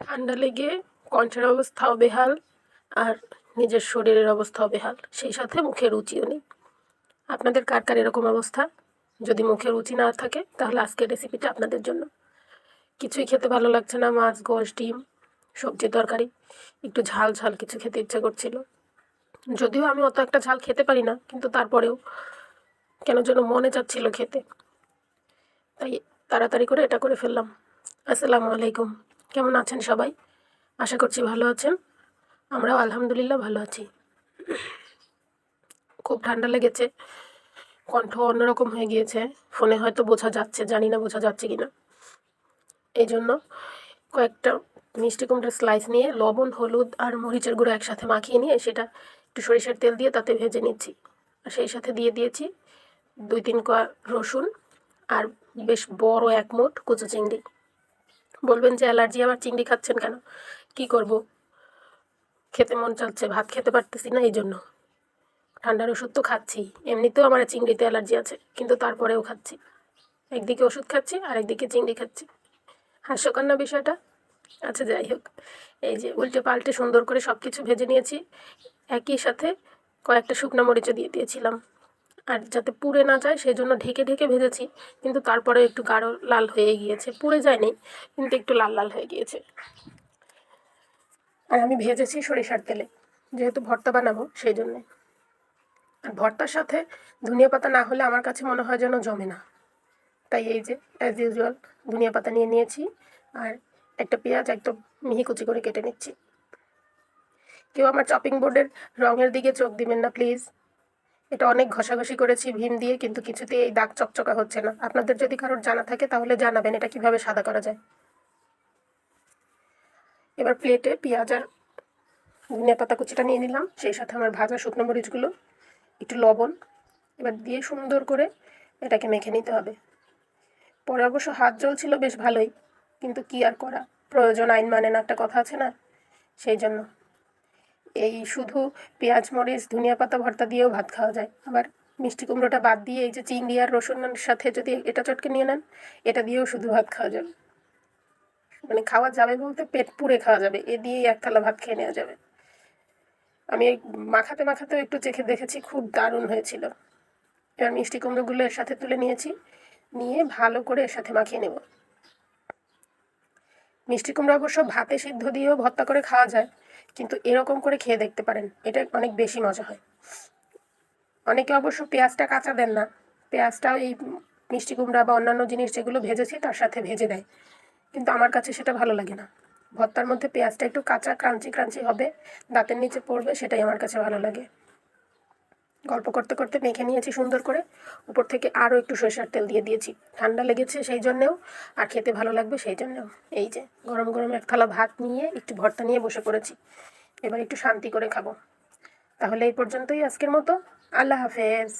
ঠান্ডা লেগে কণ্ঠের অবস্থাও বেহাল আর নিজের শরীরের অবস্থাও বেহাল সেই সাথে মুখে রুচিও নেই। আপনাদের কার কার এরকম অবস্থা? যদি মুখে রুচি না থাকে, তাহলে আজকের রেসিপিটা আপনাদের জন্য। কিছুই খেতে ভালো লাগছে না, মাছ, গোশ, ডিম সবজি তরকারি। একটু ঝাল ঝাল কিছু খেতে ইচ্ছা করছিল। যদিও আমি অত একটা ঝাল খেতে পারি না, কিন্তু তারপরেও কেন যেন মনে চাচ্ছিল খেতে। তাই তাড়াতাড়ি করে এটা করে ফেললাম। আসসালামু আলাইকুম। কেমন আছেন সবাই? আশা করছি ভালো আছেন। আমরাও আলহামদুলিল্লাহ ভালো আছি। খুব ঠান্ডা লেগেছে। কণ্ঠ অন্যরকম হয়ে গিয়েছে। ফোনে হয়তো বোঝা যাচ্ছে, জানি না বোঝা যাচ্ছে কি না এই জন্য কয়েকটা মিষ্টি কুমড়ার স্লাইস নিয়ে লবণ, হলুদ আর মরিচের গুঁড়ো একসাথে মাখিয়ে নিয়ে সেটা একটু সরিষার তেল দিয়ে তাতে ভেজে নিচ্ছি। আর সেই সাথে দিয়ে দিয়েছি দুই তিন কোয়া রসুন আর বেশ বড় এক মোট কুচো চিংড়ি। বলবেন যে অ্যালার্জি, আবার চিংড়ি খাচ্ছেন কেন? কি করব? খেতে মন চাচ্ছে, ভাত খেতে পারতেছি না এই জন্য ঠান্ডার ওষুধ তো খাচ্ছি, এমনিতেও আমার চিংড়িতে অ্যালার্জি আছে, কিন্তু তারপরেও খাচ্ছি। একদিকে ওষুধ খাচ্ছি আর একদিকে চিংড়ি খাচ্ছি। হাস্যকর না বিষয়টা? আচ্ছা যাই হোক। এই যে উল্টে পাল্টে সুন্দর করে সব কিছু ভেজে নিয়েছি, একই সাথে কয়েকটা শুকনো মরিচও দিয়ে দিয়েছিলাম। আর যাতে পুড়ে না যায় সেই জন্য ঢেকে ঢেকে ভেজেছি। কিন্তু তারপরে একটু গাঢ় লাল হয়ে গিয়েছে। পুড়ে যায়নি, কিন্তু একটু লাল লাল হয়ে গিয়েছে। আর আমি ভেজেছি সরিষার তেলে, যেহেতু ভর্তা বানাবো সেই জন্যে আর ভর্তার সাথে ধনিয়া পাতা না হলে আমার কাছে মনে হয় যেন জমে না। তাই এই যে অ্যাজ ইউজুয়াল ধনিয়া পাতা নিয়ে নিয়েছি আর একটা পেঁয়াজ একদম মিহি কুচি করে কেটে নিচ্ছি। কেউ আমার চপিং বোর্ডের রঙের দিকে চোখ দিবেন না প্লিজ এটা অনেক ঘষাঘষি করেছি, ভীম দিয়ে, কিন্তু কিছুতেই এই দাগ চকচকা হচ্ছে না। আপনাদের যদি কারোর জানা থাকে, তাহলে জানাবেন এটা কীভাবে সাদা করা যায়। এবার প্লেটে পেঁয়াজ আর ধনিয়া পাতা কুচিটা নিয়ে নিলাম। সেই সাথে আমার ভাজা শুকনো মরিচগুলো, একটু লবণ। এবার দিয়ে সুন্দর করে এটাকে মেখে নিতে হবে। পরে অবশ্য হাত জল ছিল বেশ ভালোই। কিন্তু কি আর করা? প্রয়োজন, আইন মানে না, একটা কথা আছে না? সেই জন্য। এই শুধু পেঁয়াজ, মরিচ, ধনিয়া পাতা, ভর্তা দিয়েও ভাত খাওয়া যায়। আবার মিষ্টি কুমড়োটা বাদ দিয়ে এই যে চিংড়ি আর রসুনের সাথে যদি এটা চটকে নিয়ে নেন, এটা দিয়েও শুধু ভাত খাওয়া যাবে। মানে খাওয়া যাবে বলতে পেট পুড়ে খাওয়া যাবে, এ দিয়েই এক থালা ভাত খেয়ে নেওয়া যাবে। আমি মাখাতে মাখাতেও একটু চেখে দেখেছি, খুব দারুণ হয়েছিল। এবার মিষ্টি কুমড়োগুলো এর সাথে তুলে নিয়েছি, নিয়ে ভালো করে এর সাথে মাখিয়ে নেব। মিষ্টি কুমড়া অবশ্য ভাতে সিদ্ধ দিয়েও ভর্তা করে খাওয়া যায়, কিন্তু এরকম করে খেয়ে দেখতে পারেন, এটা অনেক বেশি মজা হয়। অনেকে অবশ্য পেঁয়াজটা কাঁচা দেন না, পেঁয়াজটাও এই মিষ্টি কুমড়া বা অন্যান্য জিনিস যেগুলো ভেজেছি তার সাথে ভেজে দেয়, কিন্তু আমার কাছে সেটা ভালো লাগে না। ভর্তার মধ্যে পেঁয়াজটা একটু কাঁচা, ক্রাঞ্চি ক্রাঞ্চি হবে, দাঁতের নিচে পড়বে সেটাই আমার কাছে ভালো লাগে। গল্প করতে করতে মেখে নিয়েছি সুন্দর করে। উপর থেকে আরও একটু সরিষার তেল দিয়ে দিয়েছি। ঠান্ডা লেগেছে সেই জন্যেও, আর খেতে ভালো লাগবে সেই জন্যেও। এই যে, গরম গরম এক থালা ভাত নিয়ে একটু ভর্তা নিয়ে বসে পড়েছি। এবার একটু শান্তি করে খাব। তাহলে এই পর্যন্তই আজকের মতো। আল্লাহ হাফেজ।